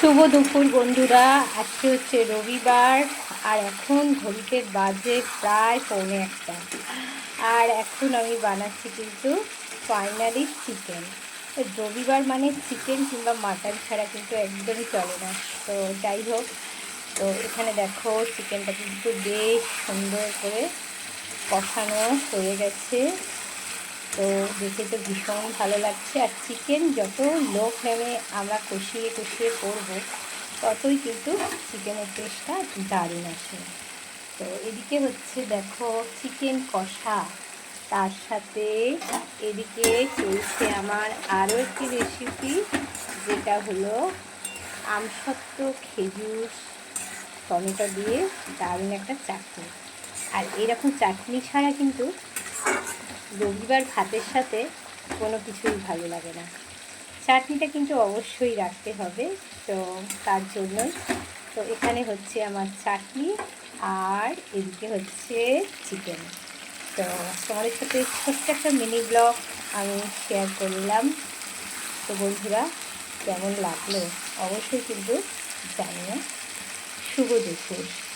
শুভ দুপুর বন্ধুরা, আজকে হচ্ছে রবিবার, আর এখন ঘড়িতে বাজে প্রায় পৌনে একটা। আর এখন আমি বানাচ্ছি কিন্তু ফাইনালি চিকেন রবিবার মানে চিকেন কিংবা মাটন ছাড়া কিন্তু একদমই চলে না। তো যাই হোক, তো এখানে দেখো চিকেনটা কিন্তু বেশ সুন্দর করে কষানো হয়ে গেছে। তো দেখে তো ভীষণ ভালো লাগছে। আর চিকেন যত লো ফ্লেমে আমরা কষিয়ে কষিয়ে করব, ততই কিন্তু চিকেনের টেস্টটা দারুণ আসে। তো এদিকে হচ্ছে দেখো চিকেন কষা। তার সাথে এদিকে চলছে আমার আরও একটি রেসিপি যেটা হলো আমসত্ত্ব খেজুর টমেটো দিয়ে দারুণ একটা চাটনি। আর এরকম চাটনি ছাড়া কিন্তু রবিবার ভাতের সাথে কোনো কিছুই ভালো লাগে না। চাটনিটা কিন্তু অবশ্যই রাখতে হবে, তো তার জন্যই। তো এখানে হচ্ছে আমার চাটনি আর এদিকে হচ্ছে চিকেন তো তোমাদের সাথে ছোট্ট একটা মিনি ব্লগ আমি শেয়ার করলাম। তো বন্ধুরা, কেমন লাগল? অবশ্যই কিন্তু জানিও। শুভ দুপুর।